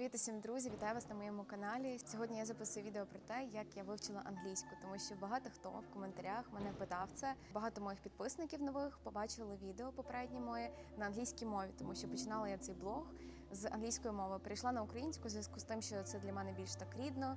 Привіт усім, друзі! Вітаю вас на моєму каналі. Сьогодні я записую відео про те, як я вивчила англійську, тому що багато хто в коментарях мене питав це. Багато моїх підписників нових побачили відео попередні мої на англійській мові, тому що починала я цей блог з англійської мови. Прийшла на українську в зв'язку з тим, що це для мене більш так рідно,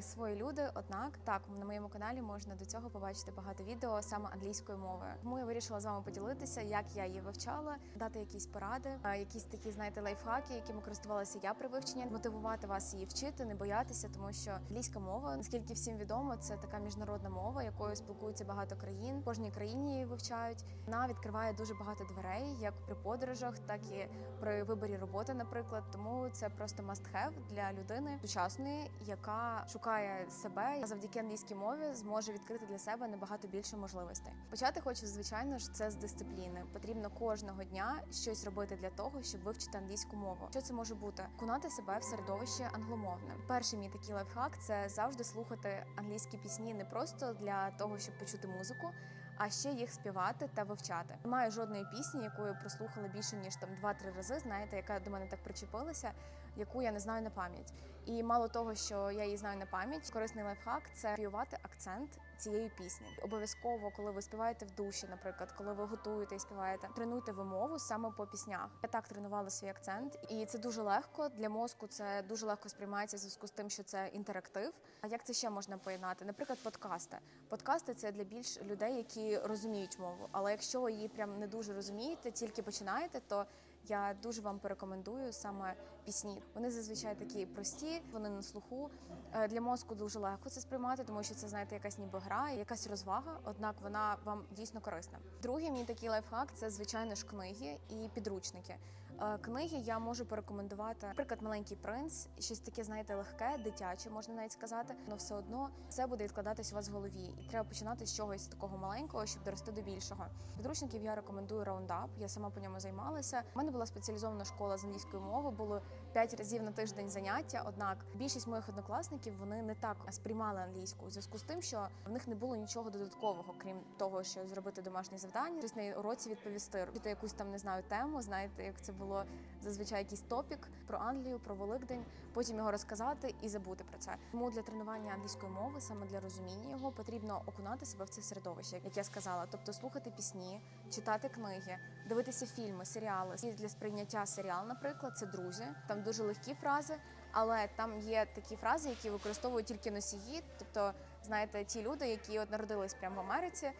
свої люди. Однак так на моєму каналі можна до цього побачити багато відео саме англійською мовою. Тому я вирішила з вами поділитися, як я її вивчала, дати якісь поради, е, якісь такі, знаєте, лайфхаки, якими користувалася я при вивченні, мотивувати вас її вчити, не боятися, тому що англійська мова, наскільки всім відомо, це така міжнародна мова, якою спілкуються багато країн. В кожній країні її вивчають. Вона відкриває дуже багато дверей, як при подорожах, так і при виборі роботи, наприклад. Тому це просто must have для людини сучасної, яка шукає себе а завдяки англійській мові зможе відкрити для себе набагато більше можливостей. Почати хочу, звичайно ж, це з дисципліни. Потрібно кожного дня щось робити для того, щоб вивчити англійську мову. Що це може бути? Кунати себе в середовище англомовне. Перший мій такий лайфхак це завжди слухати англійські пісні не просто для того, щоб почути музику, а ще їх співати та вивчати. Немає жодної пісні, яку я прослухала більше ніж там 2-3 рази. Знаєте, яка до мене так причепилася, яку я не знаю на пам'ять. І мало того, що я її знаю на пам'ять, корисний лайфхак це співати акцент цієї пісні. Обов'язково, коли ви співаєте в душі, наприклад, коли ви готуєте і співаєте, тренуйте вимову саме по піснях. Я так тренувала свій акцент, і це дуже легко для мозку. Це дуже легко сприймається в зв'язку з тим, що це інтерактив. А як це ще можна поєднати? Наприклад, подкасти. Подкасти це для більш людей, які розуміють мову. Але якщо ви її прям не дуже розумієте, тільки починаєте, то я дуже вам порекомендую саме пісні. Вони зазвичай такі прості, вони на слуху. Е, Для мозку дуже легко це сприймати, тому що це знаєте, якась ніби гра, якась розвага, однак вона вам дійсно корисна. Другий мій такий лайфхак це звичайно ж книги і підручники. Е, Книги я можу порекомендувати, наприклад, маленький принц, щось таке, знаєте, легке, дитяче, можна навіть сказати, але все одно все буде відкладатись у вас в голові, і треба починати з чогось такого маленького, щоб дорости до більшого. Підручників я рекомендую Roundup, Я сама по ньому займалася. У мене була спеціалізована школа з англійської мови. Було 5 разів на тиждень заняття. Однак більшість моїх однокласників вони не так сприймали англійську у зв'язку з тим, що в них не було нічого додаткового, крім того, що зробити домашні завдання, щось на уроці відповісти, якусь там не знаю тему. Знаєте, як це було зазвичай якийсь топік про Англію, про Великдень, потім його розказати і забути про це. Тому для тренування англійської мови, саме для розуміння його, потрібно окунати себе в це середовище, як я сказала, тобто слухати пісні, читати книги, дивитися фільми, серіали. І для сприйняття серіал, наприклад, це друзі. Там дуже легкі фрази, але там є такі фрази, які використовують тільки носії, тобто, знаєте, ті люди, які от народились прямо в Америці.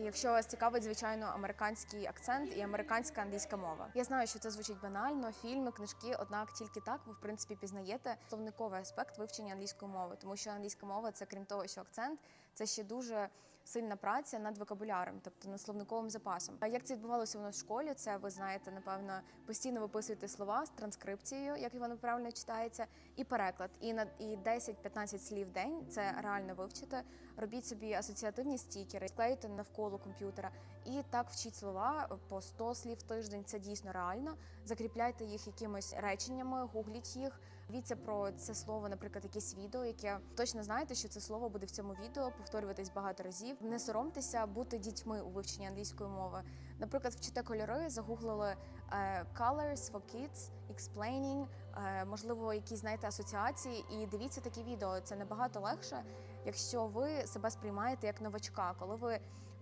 Якщо вас цікавить, звичайно, американський акцент і американська англійська мова. Я знаю, що це звучить банально, фільми, книжки, однак тільки так ви в принципі пізнаєте словниковий аспект вивчення англійської мови, тому що англійська мова це крім того, що акцент, це ще дуже сильна праця над вокабуляром, тобто над словниковим запасом. А як це відбувалося у нас в школі? Це ви знаєте, напевно, постійно виписуєте слова з транскрипцією, як воно правильно читається, і переклад. І на і 10-15 слів в день це реально вивчити. Робіть собі асоціативні стікери, склеюйте навколо комп'ютера і так вчіть слова по 100 слів в тиждень. Це дійсно реально. Закріпляйте їх якимись реченнями, гугліть їх. Дивіться про це слово, наприклад, якесь відео, яке точно знаєте, що це слово буде в цьому відео повторюватись багато разів. Не соромтеся бути дітьми у вивченні англійської мови. Наприклад, вчите кольори, загуглили е, colors for kids, explaining, е, можливо, якісь знаєте асоціації, і дивіться такі відео. Це набагато легше, якщо ви себе сприймаєте як новачка, коли ви.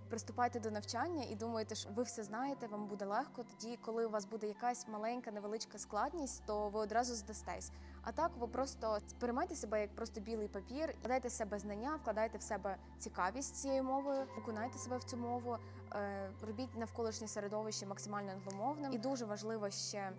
Приступаєте до навчання і думаєте, що ви все знаєте, вам буде легко. Тоді, коли у вас буде якась маленька невеличка складність, то ви одразу здастесь. А так ви просто сприймайте себе як просто білий папір, вкладайте в себе знання, вкладайте в себе цікавість цією мовою, окунайте себе в цю мову, е, робіть навколишнє середовище максимально англомовним. І дуже важливо ще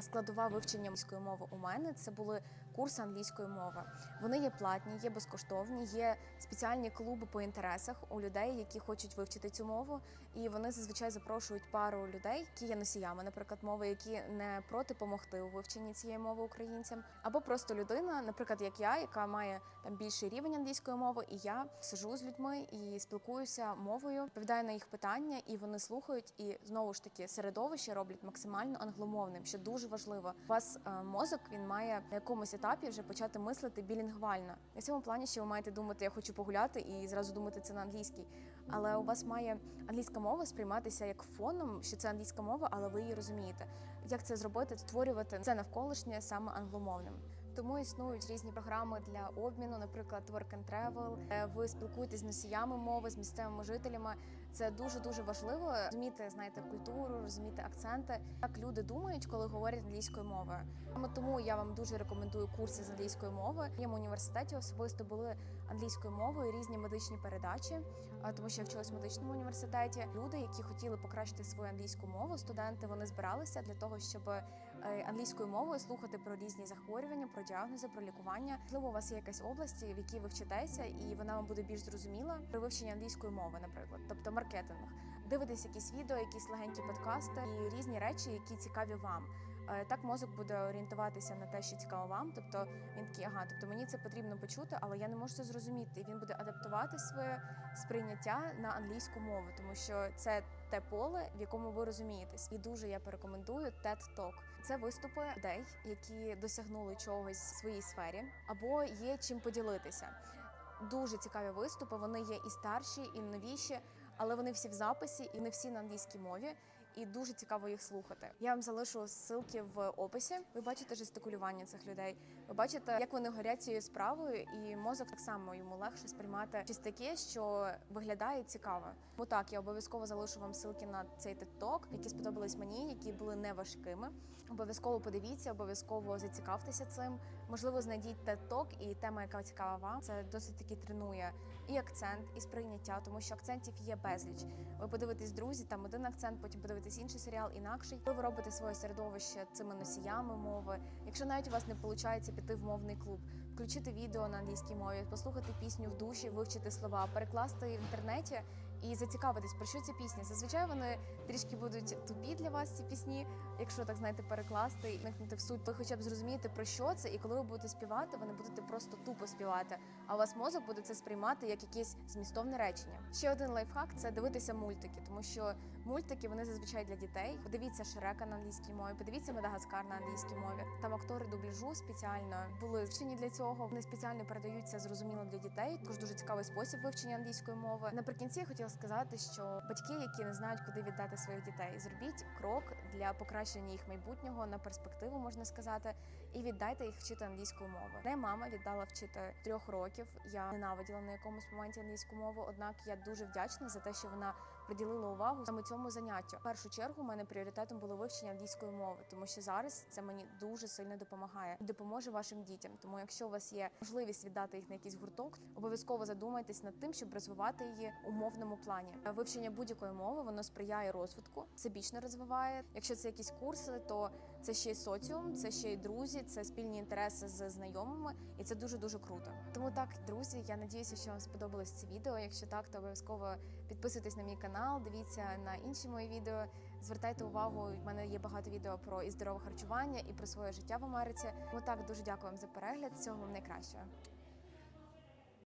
складова вивчення англійської мови у мене. Це були курси англійської мови. Вони є платні, є безкоштовні, є спеціальні клуби по інтересах у людей, які хочуть вивчити цю мову. І вони зазвичай запрошують пару людей, які є носіями, наприклад, мови, які не проти помогти у вивченні цієї мови українцям, або просто людина, наприклад, як я, яка має там більший рівень англійської мови, і я сижу з людьми і спілкуюся мовою, відповідаю на їх питання, і вони слухають. І знову ж таки середовище роблять максимально англомовним, що дуже важливо. У вас е, мозок він має на якомусь етапі вже почати мислити білінгвально. На цьому плані, що ви маєте думати, я хочу погуляти, і зразу думати це на англійській. Але у вас має англійська мова сприйматися як фоном, що це англійська мова, але ви її розумієте. Як це зробити? Створювати це навколишнє саме англомовним. Тому існують різні програми для обміну, наприклад, Work and Travel. Е, Ви спілкуєтесь з носіями мови, з місцевими жителями. Це дуже дуже важливо розуміти, знаєте, культуру, розуміти акценти. Як люди думають, коли говорять англійською мовою. Тому я вам дуже рекомендую курси з англійської мови. В моєму університеті особисто були англійською мовою різні медичні передачі, тому що я вчилась в медичному університеті. Люди, які хотіли покращити свою англійську мову, студенти вони збиралися для того, щоб е, англійською мовою слухати про різні захворювання, про діагнози, про лікування. Можливо, у вас є якась область, в якій ви вчитеся, і вона вам буде більш зрозуміла при вивченні англійської мови, наприклад, тобто маркетинг. Дивитесь якісь відео, якісь легенькі подкасти і різні речі, які цікаві вам. Е, Так мозок буде орієнтуватися на те, що цікаво вам. Тобто він такий, ага, тобто мені це потрібно почути, але я не можу це зрозуміти. Він буде адаптувати своє сприйняття на англійську мову, тому що це те поле, в якому ви розумієтесь. І дуже я порекомендую TED Talk. Це виступи людей, які досягнули чогось в своїй сфері, або є чим поділитися. Дуже цікаві виступи. Вони є і старші, і новіші, але вони всі в записі, і не всі на англійській мові. І дуже цікаво їх слухати. Я вам залишу ссылки в описі. Ви бачите жестикулювання цих людей. Ви бачите, як вони горять цією справою, і мозок так само йому легше сприймати щось таке, що виглядає цікаво. Тому так, я обов'язково залишу вам ссылки на цей TED-Talk, які сподобались мені, які були не важкими. Обов'язково подивіться, обов'язково зацікавтеся цим. Можливо, знайдіть TED-Talk і тема, яка цікава вам. Це досить таки тренує і акцент, і сприйняття, тому що акцентів є безліч. Ви подивитесь друзі, там один акцент, потім подивитесь інший серіал, інакший. Коли ви робите своє середовище цими носіями мови. Якщо навіть у вас не виходить піти в мовний клуб, включити відео на англійській мові, послухати пісню в душі, вивчити слова, перекласти в інтернеті. І зацікавитись, про що ця пісня. Зазвичай вони трішки будуть тупі для вас ці пісні, якщо так знаєте, перекласти і вникнути в суть, ви хоча б зрозумієте про що це, і коли ви будете співати, ви не будете просто тупо співати. А у вас мозок буде це сприймати як якесь змістовне речення. Ще один лайфхак це дивитися мультики, тому що мультики вони зазвичай для дітей. Подивіться Шрека на англійській мові, подивіться Мадагаскар на англійській мові. Там актори дубляжу спеціально були вчені для цього. Вони спеціально передаються зрозуміло для дітей. Також дуже цікавий спосіб вивчення англійської мови. Наприкінці я хотіла сказати, що батьки, які не знають, куди віддати своїх дітей, зробіть крок для покращення їх майбутнього на перспективу, можна сказати, і віддайте їх вчити англійську мову. Мене мама віддала вчити трьох років. Я ненавиділа на якомусь моменті англійську мову. Однак я дуже вдячна за те, що вона приділила увагу саме цьому заняттю. В першу чергу у мене пріоритетом було вивчення англійської мови, тому що зараз це мені дуже сильно допомагає і допоможе вашим дітям. Тому, якщо у вас є можливість віддати їх на якийсь гурток, обов'язково задумайтесь над тим, щоб розвивати її у мовному плані. Вивчення будь-якої мови воно сприяє розвитку, всебічно розвиває. Якщо це якісь курси, то це ще й соціум, це ще й друзі, це спільні інтереси з знайомими, і це дуже дуже круто. Тому так, друзі, я надіюся, що вам сподобалось це відео. Якщо так, то обов'язково підписуйтесь на мій канал, дивіться на інші мої відео. Звертайте увагу, в мене є багато відео про і здорове харчування, і про своє життя в Америці. Тому так дуже дякую вам за перегляд. Всього вам найкращого.